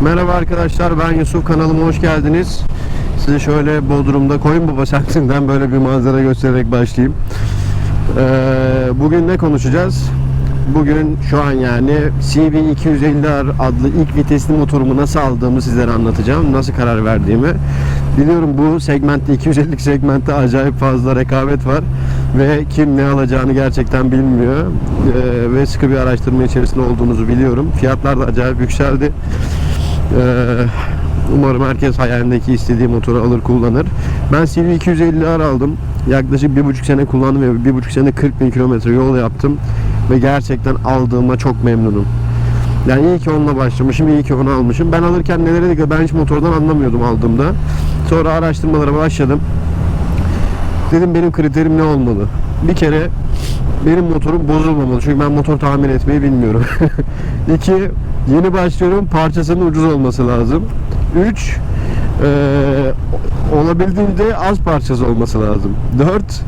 Merhaba arkadaşlar ben Yusuf kanalıma hoş geldiniz. Size şöyle Bodrum'da Koyun Baba semtinden böyle bir manzara göstererek başlayayım. Ee, bugün ne konuşacağız? Bugün şu an yani CB250R adlı ilk vitesli motorumu nasıl aldığımı sizlere anlatacağım. Nasıl karar verdiğimi. Biliyorum bu segmentte 250'lik segmentte acayip fazla rekabet var ve kim ne alacağını gerçekten bilmiyor Ee, ve sıkı bir araştırma içerisinde olduğunuzu biliyorum. Fiyatlar da acayip yükseldi. Ee, umarım herkes hayalindeki istediği motoru alır kullanır. Ben CV 250R aldım. Yaklaşık bir buçuk sene kullandım ve bir buçuk sene 40 bin kilometre yol yaptım. Ve gerçekten aldığıma çok memnunum. Yani iyi ki onunla başlamışım, iyi ki onu almışım. Ben alırken nelere dikkat, ben hiç motordan anlamıyordum aldığımda. Sonra araştırmalara başladım. Dedim benim kriterim ne olmalı? Bir kere benim motorum bozulmamalı. Çünkü ben motor tamir etmeyi bilmiyorum. İki, yeni başlıyorum. Parçasının ucuz olması lazım. Üç, eee, olabildiğince az parçası olması lazım. Dört,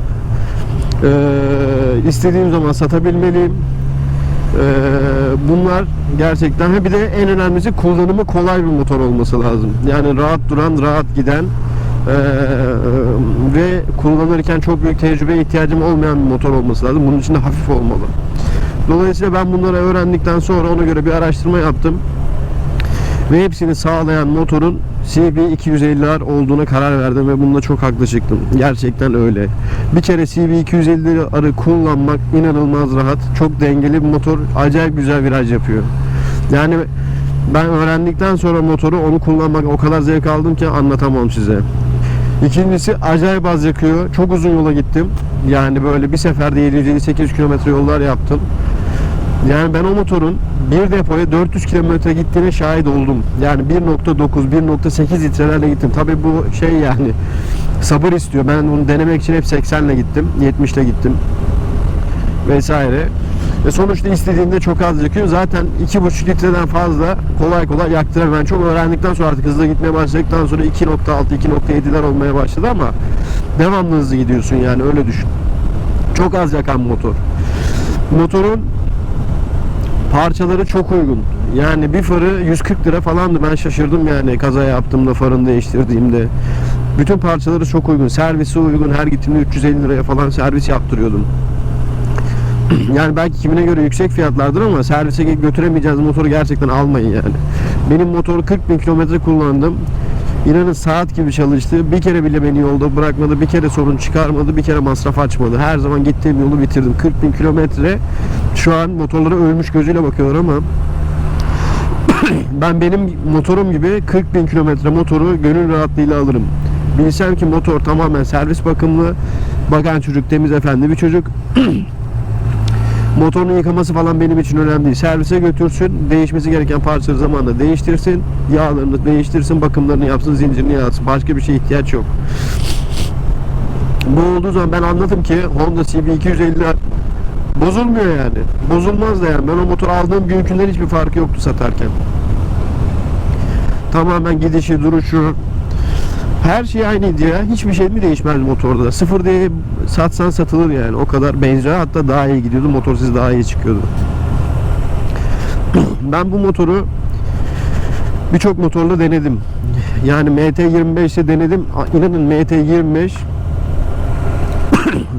eee, istediğim zaman satabilmeliyim. Eee, bunlar gerçekten ha bir de en önemlisi kullanımı kolay bir motor olması lazım. Yani rahat duran, rahat giden eee, ve kullanırken çok büyük tecrübeye ihtiyacım olmayan bir motor olması lazım. Bunun için de hafif olmalı. Dolayısıyla ben bunları öğrendikten sonra ona göre bir araştırma yaptım. Ve hepsini sağlayan motorun CB250R olduğuna karar verdim ve bununla çok haklı çıktım. Gerçekten öyle. Bir kere CB250R'ı kullanmak inanılmaz rahat. Çok dengeli bir motor. Acayip güzel viraj yapıyor. Yani ben öğrendikten sonra motoru onu kullanmak o kadar zevk aldım ki anlatamam size. İkincisi acayip az yakıyor. Çok uzun yola gittim. Yani böyle bir seferde 750-800 kilometre yollar yaptım. Yani ben o motorun bir depoya 400 kilometre gittiğine şahit oldum. Yani 1.9, 1.8 litrelerle gittim. Tabii bu şey yani sabır istiyor. Ben bunu denemek için hep 80 ile gittim, 70 ile gittim vesaire. Ve sonuçta istediğinde çok az yakıyor. Zaten 2.5 litreden fazla kolay kolay yaktıramıyor. Ben çok öğrendikten sonra artık hızlı gitmeye başladıktan sonra 2.6, 2.7'ler olmaya başladı ama devamlı hızlı gidiyorsun yani öyle düşün. Çok az yakan motor. Motorun parçaları çok uygun. Yani bir farı 140 lira falandı. Ben şaşırdım yani kaza yaptığımda farını değiştirdiğimde. Bütün parçaları çok uygun. Servisi uygun. Her gittiğimde 350 liraya falan servis yaptırıyordum. yani belki kimine göre yüksek fiyatlardır ama servise götüremeyeceğiniz motoru gerçekten almayın yani. Benim motoru 40 bin kilometre kullandım. İnanın saat gibi çalıştı. Bir kere bile beni yolda bırakmadı. Bir kere sorun çıkarmadı. Bir kere masraf açmadı. Her zaman gittiğim yolu bitirdim. 40 bin kilometre. Şu an motorlara ölmüş gözüyle bakıyorlar ama ben benim motorum gibi 40 bin kilometre motoru gönül rahatlığıyla alırım. Bilsem ki motor tamamen servis bakımlı. Bakan çocuk temiz efendi bir çocuk. Motorun yıkaması falan benim için önemli değil. Servise götürsün, değişmesi gereken parçaları zamanında değiştirsin, yağlarını değiştirsin, bakımlarını yapsın, zincirini yapsın. Başka bir şeye ihtiyaç yok. Bu olduğu zaman ben anladım ki Honda CB250'ler bozulmuyor yani. Bozulmaz da yani. Ben o motoru aldığım günkünden hiçbir farkı yoktu satarken. Tamamen gidişi, duruşu, her şey aynıydı ya. Hiçbir şey mi değişmez motorda? Sıfır diye satsan satılır yani. O kadar benziyor. Hatta daha iyi gidiyordu. Motorsuz daha iyi çıkıyordu. Ben bu motoru birçok motorla denedim. Yani MT25'te denedim. İnanın MT25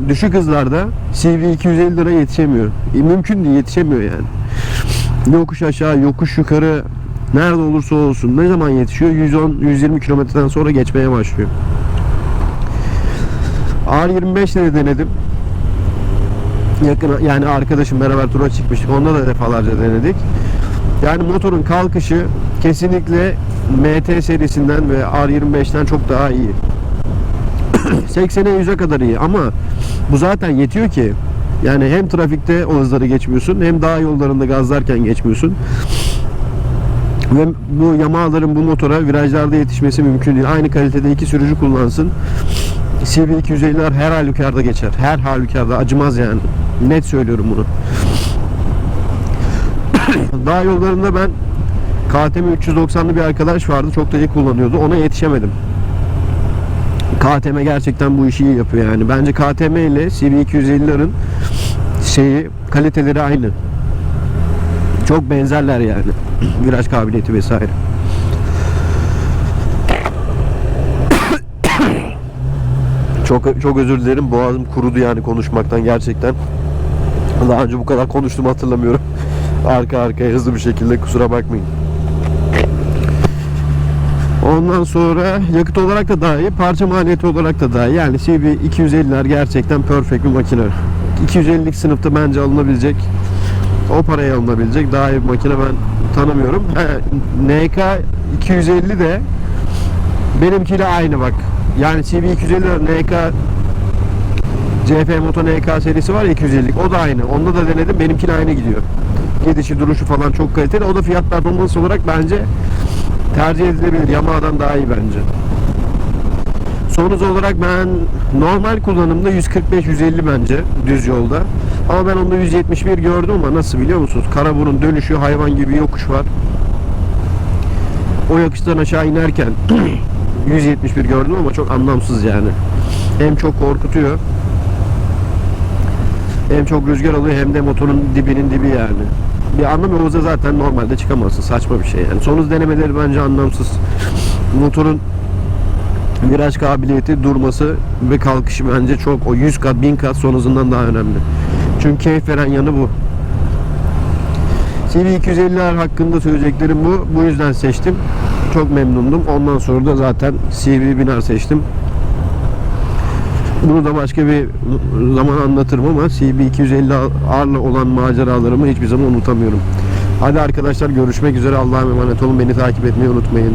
düşük hızlarda CV 250 lira yetişemiyor. E, mümkün değil yetişemiyor yani. Yokuş aşağı, yokuş yukarı nerede olursa olsun ne zaman yetişiyor? 110-120 kilometreden sonra geçmeye başlıyor. R25 ile de denedim. Yakın yani arkadaşım beraber tura çıkmıştık. Onda da defalarca denedik. Yani motorun kalkışı kesinlikle MT serisinden ve R25'ten çok daha iyi. 80'e 100'e kadar iyi ama bu zaten yetiyor ki yani hem trafikte o hızları geçmiyorsun hem dağ yollarında gazlarken geçmiyorsun. Ve bu Yamaha'ların bu motora virajlarda yetişmesi mümkün değil. Aynı kalitede iki sürücü kullansın. CB250'ler her halükarda geçer. Her halükarda acımaz yani. Net söylüyorum bunu. Dağ yollarında ben KTM 390'lı bir arkadaş vardı. Çok da iyi kullanıyordu. Ona yetişemedim. KTM gerçekten bu işi iyi yapıyor yani. Bence KTM ile CB250'lerin şeyi kaliteleri aynı. Çok benzerler yani. Viraj kabiliyeti vesaire. Çok çok özür dilerim. Boğazım kurudu yani konuşmaktan gerçekten. Daha önce bu kadar konuştuğumu hatırlamıyorum. Arka arkaya hızlı bir şekilde kusura bakmayın. Ondan sonra yakıt olarak da daha iyi, parça maliyeti olarak da daha iyi. Yani CB 250'ler gerçekten perfect bir makine. 250'lik sınıfta bence alınabilecek o paraya alınabilecek daha iyi bir makine ben tanımıyorum. NK 250 de benimkiyle aynı bak. Yani CB 250 NK CF Moto NK serisi var ya 250'lik o da aynı. Onda da denedim benimkiyle aynı gidiyor. Gidişi duruşu falan çok kaliteli. O da fiyat performans olarak bence tercih edilebilir. Yamaha'dan daha iyi bence. Sonuç olarak ben normal kullanımda 145-150 bence düz yolda. Ama ben onda 171 gördüm ama nasıl biliyor musunuz? Karaburun dönüşü hayvan gibi yokuş var. O yokuştan aşağı inerken 171 gördüm ama çok anlamsız yani. Hem çok korkutuyor hem çok rüzgar alıyor hem de motorun dibinin dibi yani. Bir anlamı Oğuz'a zaten normalde çıkamazsın. Saçma bir şey yani. Son hız denemeleri bence anlamsız. Motorun viraj kabiliyeti, durması ve kalkışı bence çok o 100 kat 1000 kat son hızından daha önemli. Çünkü keyif veren yanı bu. CV250'ler hakkında söyleyeceklerim bu. Bu yüzden seçtim. Çok memnundum. Ondan sonra da zaten CV biner seçtim. Bunu da başka bir zaman anlatırım ama CB250 R'la olan maceralarımı hiçbir zaman unutamıyorum. Hadi arkadaşlar görüşmek üzere. Allah'a emanet olun. Beni takip etmeyi unutmayın.